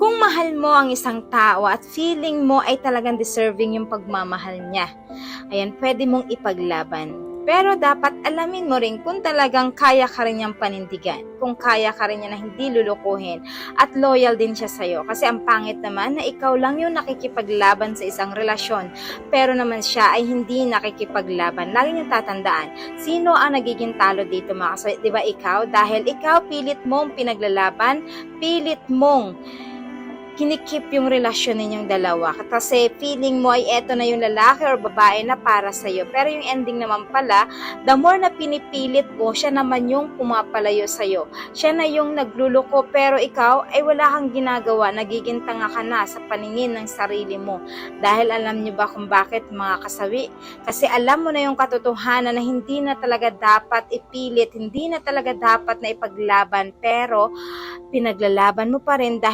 Kung mahal mo ang isang tao at feeling mo ay talagang deserving yung pagmamahal niya, ayan, pwede mong ipaglaban. Pero dapat alamin mo rin kung talagang kaya ka rin niyang panindigan, kung kaya ka rin niya na hindi lulukuhin at loyal din siya sa'yo. Kasi ang pangit naman na ikaw lang yung nakikipaglaban sa isang relasyon, pero naman siya ay hindi nakikipaglaban. Lagi niyong tatandaan, sino ang nagiging talo dito mga kasawit? Di ba ikaw? Dahil ikaw pilit mong pinaglalaban, pilit mong kinikip yung relasyon ninyong dalawa. Kasi feeling mo ay eto na yung lalaki or babae na para sa'yo. Pero yung ending naman pala, the more na pinipilit mo, siya naman yung pumapalayo sa'yo. Siya na yung nagluluko pero ikaw ay wala kang ginagawa. Nagiging tanga ka na sa paningin ng sarili mo. Dahil alam niyo ba kung bakit mga kasawi? Kasi alam mo na yung katotohanan na hindi na talaga dapat ipilit, hindi na talaga dapat na ipaglaban. Pero pinaglalaban mo pa rin dahil